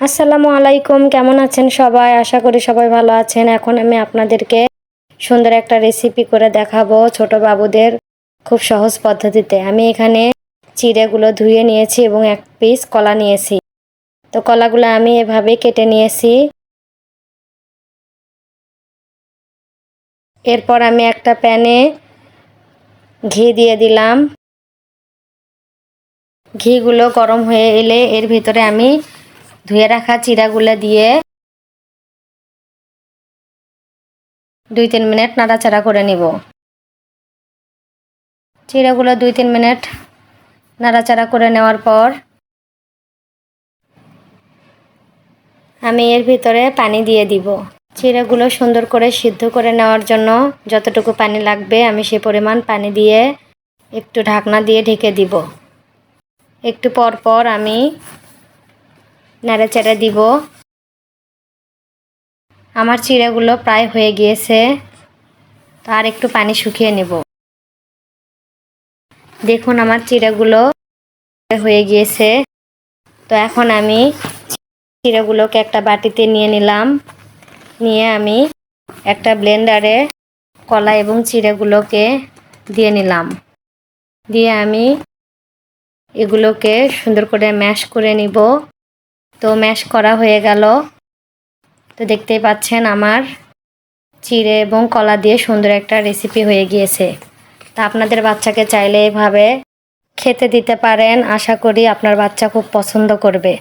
আসসালামু আলাইকুম, কেমন আছেন সবাই? আশা করি সবাই ভালো আছেন। এখন আমি আপনাদেরকে সুন্দর একটা রেসিপি করে দেখাবো ছোট বাবুদের খুব সহজ পদ্ধতিতে। আমি এখানে চিড়েগুলো ধুয়ে নিয়েছি এবং এক পিস কলা নিয়েছি। তো কলাগুলো আমি এভাবে কেটে নিয়েছি। এরপর আমি একটা প্যানে ঘি দিয়ে দিলাম। ঘিগুলো গরম হয়ে এলে এর ভিতরে আমি ধুয়ে রাখা চিড়াগুলো দিয়ে দুই তিন মিনিট নাড়াচাড়া করে নিব। চিড়াগুলো দুই তিন মিনিট নাড়াচাড়া করে নেওয়ার পর আমি এর ভিতরে পানি দিয়ে দিব। চিড়াগুলো সুন্দর করে সিদ্ধ করে নেওয়ার জন্য যতটুকু পানি লাগবে আমি সে পরিমাণ পানি দিয়ে একটু ঢাকনা দিয়ে ঢেকে দিব। একটু পর পর আমি নাড়াচাড়া দিব। আমার চিড়াগুলো প্রায় হয়ে গিয়েছে। তো আর একটু পানি শুকিয়ে নেব। দেখুন আমার চিড়াগুলো হয়ে গিয়েছে। তো এখন আমি চিড়াগুলোকে একটা বাটিতে নিয়ে নিলাম। নিয়ে আমি একটা ব্লেন্ডারে কলা এবং চিড়েগুলোকে দিয়ে নিলাম। দিয়ে আমি এগুলোকে সুন্দর করে ম্যাশ করে নিব। তো ম্যাশ করা হয়ে গেল। তো দেখতেই পাচ্ছেন আমার চিড়ে এবং কলা দিয়ে সুন্দর একটা রেসিপি হয়ে গিয়েছে। তা আপনাদের বাচ্চাকে চাইলে এভাবে খেতে দিতে পারেন। আশা করি আপনার বাচ্চা খুব পছন্দ করবে।